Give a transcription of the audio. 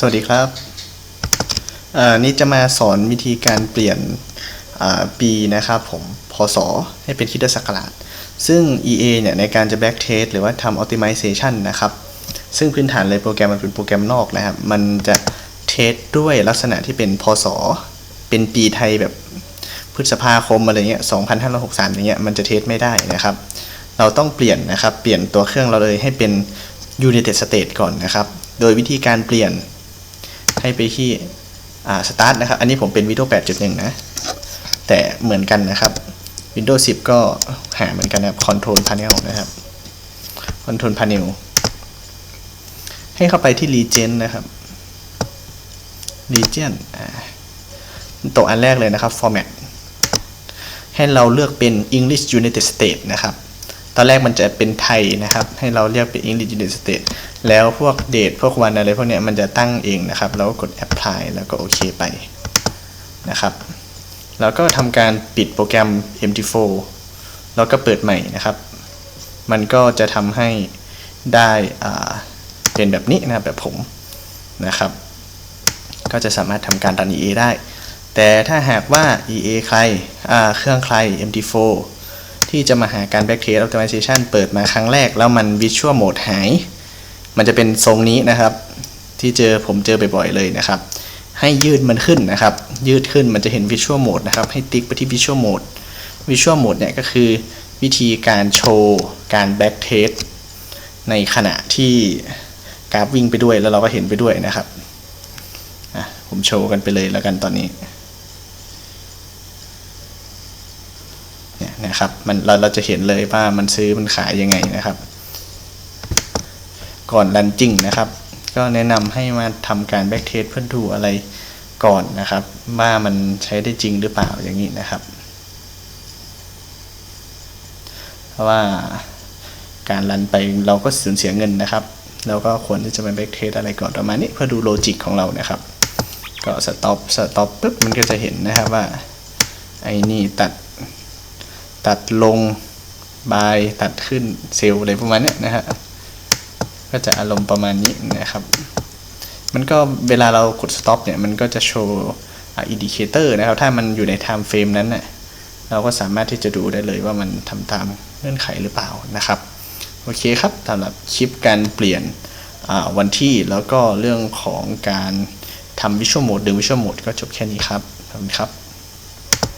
สวัสดีครับอ่อนี่จะมาสอนวิธีการเปลี่ยนปีนะครับผมพศให้เป็นคิดศักราช ซึ่ง EA เนี่ยในการจะ back test หรือว่าทำ optimization นะครับ ซึ่งพื้นฐานเลยโปรแกรมมันเป็นโปรแกรมนอกนะครับ มันจะเทสด้วยลักษณะที่เป็นพศ เป็นปีไทยแบบพฤษภาคมอะไรเงี้ย 2563อย่างเงี้ย มันจะเทสไม่ได้นะครับ เราต้องเปลี่ยนนะครับ เปลี่ยนตัวเครื่องเราเลยให้เป็น United State ก่อนนะครับ โดยวิธีการเปลี่ยน ให้ไปที่อ่า Start นะครับ อันนี้ผมเป็น Windows 8.1 นะ แต่เหมือนกันนะครับ Windows 10 ก็หาเหมือนกันนะครับ Control Panel นะครับ Control Panel ให้เข้าไปที่ Region นะครับ Region อ่าตัวอันแรกเลยนะครับ Format ให้เราเลือกเป็น English United States นะครับ ตอนแรกมันจะเป็นไทยนะครับ ให้เราเรียกเป็น English United States แล้วพวกเดทพวกวันอะไรพวกเนี้ยมันจะตั้งเองนะครับ แล้วก็กด apply แล้วก็โอเคไปนะครับ แล้วก็ทำการปิดโปรแกรม MT4 แล้วก็เปิดใหม่นะครับ มันก็จะทำให้ได้อ่าเป็นแบบนี้นะแบบผมนะครับ ก็จะสามารถทำการรัน EA ได้ แต่ถ้าหากว่า EA ใครอ่าเครื่องใคร MT4 ที่จะมาหาการ Backtest Optimization เปิดมาครั้งแรก แล้วมัน Visual Mode หาย มันจะเป็นทรงนี้นะครับ ที่เจอผมเจอบ่อยๆเลยนะครับ ให้ยืดมันขึ้นนะครับ ยืดขึ้นมันจะเห็น Visual Mode นะครับ ให้ติ๊กไปที่ Visual Mode Visual Mode เนี่ยก็คือวิธีการโชว์การ Backtest ในขณะที่กราฟวิ่งไปด้วยแล้วเราก็เห็นไปด้วยนะครับอะผมโชว์กันไปเลยแล้วกันตอนนี้ เนี่ยนะครับมันเราเราจะเห็นเลยว่ามันซื้อมันขายยังไงนะครับ ก่อนรันจริงนะครับ ก็แนะนำให้มาทำการแบ็กเทสเพื่อดูอะไรก่อนนะครับ ว่ามันใช้ได้จริงหรือเปล่าอย่างนี้นะครับเพราะว่าการรันไปเราก็สูญเสียเงินนะครับเราก็ควรที่จะมาแบ็กเทสอะไรก่อนประมาณนี้เพื่อดูโลจิกของเรานะครับ ก็สต็อปสต็อปปุ๊บมันก็จะเห็นนะครับว่าไอ้นี่ตัด ตัดลงบายตัดขึ้นเซลล์อะไรประมาณนี้นะฮะก็จะอารมณ์ประมาณนี้นะครับ มันก็เวลาเรากด stop เนี่ย มันก็จะโชว์อินดิเคเตอร์นะครับ ถ้ามันอยู่ใน time frame นั้นน่ะเราก็สามารถที่จะดูได้เลยว่ามันทำตามเงื่อนไขหรือเปล่านะครับ โอเคครับสำหรับคลิปการเปลี่ยนวันที่แล้วก็เรื่องของการทำ Visual Mode ดึง Visual Mode ก็จบแค่นี้ครับขอบคุณครับ